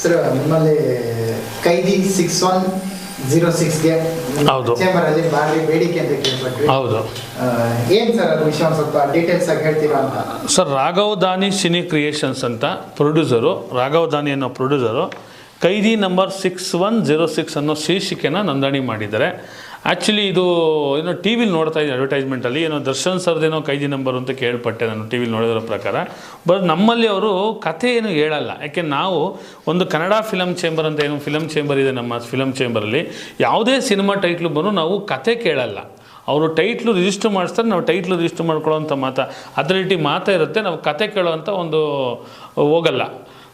Sir ನಿಮ್ಮಲ್ಲಿ ಕೈದಿ six one zero ಸಿಕ್ಸ್ಗೆ ಹೌದು. ಚೇಂಬರ್ ಅಲ್ಲಿ ಭಾರಿ ಬೇಡಿಕೆ ಅಂತ ಕೇಳ್ಪಟ್ವಿ. ಹೌದು. ಏನ್ ಸರ್ ಅದು ವಿಷಯ ಒಂದು ಸ್ವಲ್ಪ ಡೀಟೇಲ್ಸ್ ಆಗಿ ಹೇಳ್ತೀರಾ ಅಂತ? Sir Raghav Dani cine creations ಅಂತ ಪ್ರೊಡ್ಯೂಸರು ರಾಘವ್ ದಾನಿ ಅನ್ನೋ producer Kaidi number six one zero six ಅನ್ನೋ ಶೀರ್ಷಿಕೆನ ನೋಂದಣಿ ಮಾಡಿದ್ದಾರೆ. ಆ್ಯಕ್ಚುಲಿ ಇದು ಏನೋ ಟಿ ವಿಲಿ ನೋಡ್ತಾ ಇದ್ದೀನಿ ಅಡ್ವರ್ಟೈಸ್ಮೆಂಟಲ್ಲಿ ಏನೋ ದರ್ಶನ್ ಸರ್ದೇನೋ ಕೈದಿ ನಂಬರ್ ಅಂತ ಕೇಳ್ಪಟ್ಟೆ ನಾನು ಟಿ ವಿಲಿ ನೋಡಿದ್ರ ಪ್ರಕಾರ. ಬಟ್ ನಮ್ಮಲ್ಲಿ ಅವರು ಕಥೆ ಏನು ಹೇಳಲ್ಲ. ಯಾಕೆ ನಾವು ಒಂದು ಕನ್ನಡ ಫಿಲಮ್ ಚೇಂಬರ್ ಅಂತ ಏನು ಫಿಲಮ್ ಚೇಂಬರ್ ಇದೆ ನಮ್ಮ ಫಿಲಮ್ ಚೇಂಬರಲ್ಲಿ ಯಾವುದೇ ಸಿನಿಮಾ ಟೈಟ್ಲು ಬಂದು ನಾವು ಕತೆ ಕೇಳಲ್ಲ. ಅವರು ಟೈಟ್ಲು ರಿಜಿಸ್ಟರ್ ಮಾಡಿಸ್ತಾರೆ, ನಾವು ಟೈಟ್ಲು ರಿಜಿಸ್ಟರ್ ಮಾಡ್ಕೊಳ್ಳೋವಂಥ ಮಾತಾ ಅಥಾರಿಟಿ ಮಾತಾ ಇರುತ್ತೆ. ನಾವು ಕತೆ ಕೇಳೋವಂಥ ಒಂದು ಹೋಗಲ್ಲ.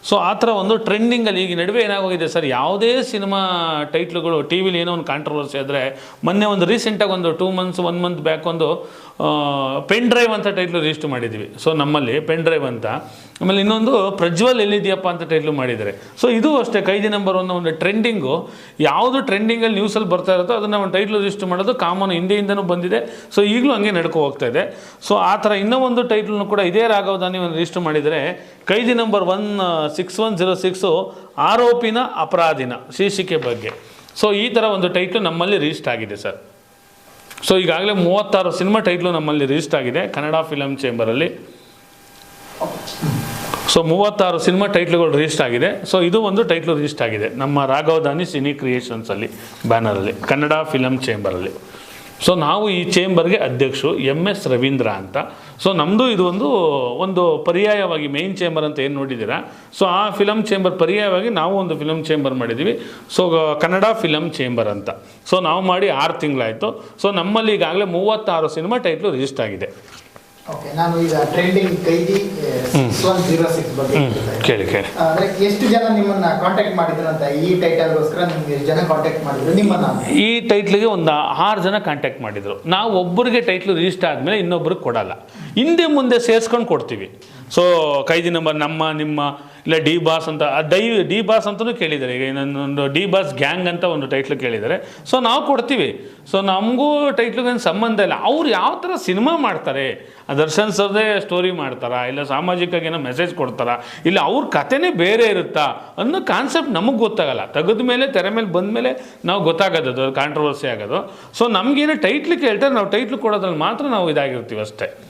ಸೊ ಆ ಥರ ಒಂದು ಟ್ರೆಂಡಿಂಗಲ್ಲಿ ಈಗ ನಡುವೆ ಏನಾಗೋಗಿದೆ ಸರ್? ಯಾವುದೇ ಸಿನಿಮಾ ಟೈಟ್ಲುಗಳು ಟಿ ವಿಲಿ ಏನೋ ಒಂದು ಕಾಂಟ್ರವರ್ಸಿ ಆದರೆ, ಮೊನ್ನೆ ಒಂದು ರೀಸೆಂಟಾಗಿ ಒಂದು two months one month back ಒಂದು ಪೆನ್ ಡ್ರೈವ್ ಅಂತ ಟೈಟ್ಲು ರಿಜಿಸ್ಟರ್ ಮಾಡಿದ್ವಿ. ಸೊ ನಮ್ಮಲ್ಲಿ ಪೆನ್ ಡ್ರೈವ್ ಅಂತ. ಆಮೇಲೆ ಇನ್ನೊಂದು ಪ್ರಜ್ವಲ್ ಎಲ್ಲಿದೆಯಪ್ಪ ಅಂತ ಟೈಟ್ಲು ಮಾಡಿದ್ದಾರೆ. ಸೊ ಇದು ಅಷ್ಟೇ ಕೈದಿ ನಂಬರ್ ಒಂದು ಒಂದು ಟ್ರೆಂಡಿಂಗು ಯಾವುದು ಟ್ರೆಂಡಿಂಗಲ್ಲಿ ನ್ಯೂಸಲ್ಲಿ ಬರ್ತಾ ಇರುತ್ತೋ ಅದನ್ನು ಒಂದು ಟೈಟ್ಲು ರಿಜಿಸ್ಟರ್ ಮಾಡೋದು ಕಾಮನ್ ಹಿಂದೆಯಿಂದನೂ ಬಂದಿದೆ. ಸೊ ಈಗಲೂ ಹಂಗೆ ನಡ್ಕೊ ಹೋಗ್ತಾ ಇದೆ. ಸೊ ಆ ಥರ ಇನ್ನೂ ಒಂದು ಟೈಟ್ಲನ್ನು ಕೂಡ ಇದೇ ರಾಘವದಾನಿ ಒಂದು ರಿಜಿಸ್ಟರ್ ಮಾಡಿದರೆ, Kaidi number one six one zero six ಆರೋಪಿನ ಅಪರಾಧಿನ ಶೀರ್ಷಿಕೆ ಬಗ್ಗೆ. ಸೊ ಈ ಥರ ಒಂದು ಟೈಟ್ಲು ನಮ್ಮಲ್ಲಿ ರಿಜಿಸ್ಟ್ ಆಗಿದೆ ಸರ್ ಸೊ ಈಗಾಗಲೇ ಮೂವತ್ತಾರು ಸಿನಿಮಾ ಟೈಟ್ಲು ನಮ್ಮಲ್ಲಿ ರಿಜಿಸ್ಟ್ ಆಗಿದೆ, ಕನ್ನಡ ಫಿಲಮ್ ಚೇಂಬರಲ್ಲಿ ಸೊ ಮೂವತ್ತಾರು ಸಿನಿಮಾ ಟೈಟ್ಲುಗಳು ರಿಜಿಸ್ಟ್ ಆಗಿದೆ. ಸೊ ಇದು ಒಂದು ಟೈಟ್ಲು ರಿಜಿಸ್ಟ್ ಆಗಿದೆ, ನಮ್ಮ ರಾಘವಧಾನಿ ಸಿನಿ ಕ್ರಿಯೇಷನ್ಸಲ್ಲಿ ಬ್ಯಾನರಲ್ಲಿ ಕನ್ನಡ ಫಿಲಮ್ ಚೇಂಬರಲ್ಲಿ ಸೊ ನಾವು ಈ ಚೇಂಬರ್ಗೆ ಅಧ್ಯಕ್ಷರು ಎಂ ಎಸ್ ರವೀಂದ್ರ ಅಂತ. ಸೊ ನಮ್ಮದು ಇದು ಒಂದು ಒಂದು ಪರ್ಯಾಯವಾಗಿ ಮೇನ್ ಚೇಂಬರ್ ಅಂತ ಏನು ನೋಡಿದ್ದೀರಾ? ಸೊ ಆ ಫಿಲಮ್ ಚೇಂಬರ್ ಪರ್ಯಾಯವಾಗಿ ನಾವು ಒಂದು ಫಿಲಮ್ ಚೇಂಬರ್ ಮಾಡಿದ್ದೀವಿ. ಸೊ ಕನ್ನಡ ಫಿಲಮ್ ಚೇಂಬರ್ ಅಂತ. ಸೊ ನಾವು ಮಾಡಿ ಆರು ತಿಂಗಳಾಯಿತು. ಸೊ ನಮ್ಮಲ್ಲಿ ಈಗಾಗಲೇ ಮೂವತ್ತಾರು ಸಿನಿಮಾ ಟೈಟ್ಲು ರಿಜಿಸ್ಟರ್ ಆಗಿದೆ. ಓಕೆ ನಾನು ಈಗ trending Kaidi six zero six ಬಗ್ಗೆ. ಕೇಳಿ ಕೇಳಿ. ಅಂದ್ರೆ ಎಷ್ಟು ಜನ ನಿಮ್ಮನ್ನ ಕಾಂಟ್ಯಾಕ್ಟ್ ಮಾಡಿದ್ರು ಅಂತ ಈ ಟೈಟಲ್ಗೋಸ್ಕರ ನಿಮ್ಗೆ ಎಷ್ಟು ಜನ ಕಾಂಟ್ಯಾಕ್ಟ್ ಮಾಡಿದ್ರು? ನಿಮ್ಮನ್ನ ಈ ಟೈಟ್ಲಿಗೆ ಒಂದು ಆರು ಜನ ಕಾಂಟ್ಯಾಕ್ಟ್ ಮಾಡಿದ್ರು. ನಾವು ಒಬ್ಬರಿಗೆ ಟೈಟ್ಲ್ ರಿಜಿಸ್ಟರ್ ಆದ್ಮೇಲೆ ಇನ್ನೊಬ್ಬರಿಗೆ ಕೊಡಲ್ಲ. ಹಿಂದೆ ಮುಂದೆ ಸೇರಿಸ್ಕೊಂಡು ಕೊಡ್ತೀವಿ. ಸೊ ಕೈದಿ ನಂಬರ್ ನಮ್ಮ ನಿಮ್ಮ ಇಲ್ಲ, ಡಿ ಬಾಸ್ ಅಂತ ಡೈ, ಡಿ ಬಾಸ್ ಅಂತಲೂ ಕೇಳಿದ್ದಾರೆ. ಈಗ ಇನ್ನೊಂದು ಡಿ ಬಾಸ್ ಗ್ಯಾಂಗ್ ಅಂತ ಒಂದು ಟೈಟ್ಲು ಕೇಳಿದ್ದಾರೆ. ಸೊ ನಾವು ಕೊಡ್ತೀವಿ. ಸೊ ನಮಗೂ ಟೈಟ್ಲಿಗೇನು ಸಂಬಂಧ ಇಲ್ಲ. ಅವ್ರು ಯಾವ ಥರ ಸಿನಿಮಾ ಮಾಡ್ತಾರೆ? ದರ್ಶನ್ ಸರ್ದೇ ಸ್ಟೋರಿ ಮಾಡ್ತಾರಾ? ಇಲ್ಲ, ಸಾಮಾಜಿಕವಾಗಿ ಏನೋ ಮೆಸೇಜ್ ಕೊಡ್ತಾರಾ? ಇಲ್ಲ, ಅವ್ರ ಕಥೆನೇ ಬೇರೆ ಇರುತ್ತಾ? ಅನ್ನೋ ಕಾನ್ಸೆಪ್ಟ್ ನಮಗೆ ಗೊತ್ತಾಗಲ್ಲ. ತೆಗೆದ ಮೇಲೆ, ತೆರೆ ಮೇಲೆ ಬಂದ ಮೇಲೆ ನಾವು ಗೊತ್ತಾಗೋದು ಅದು ಕಾಂಟ್ರವರ್ಸಿ ಆಗೋದು. ಸೊ ನಮಗೇನು ಟೈಟ್ಲು ಕೇಳ್ತಾರೆ, ನಾವು ಟೈಟ್ಲು ಕೊಡೋದ್ರಲ್ಲಿ ಮಾತ್ರ ನಾವು ಇದಾಗಿರ್ತೀವಿ ಅಷ್ಟೇ.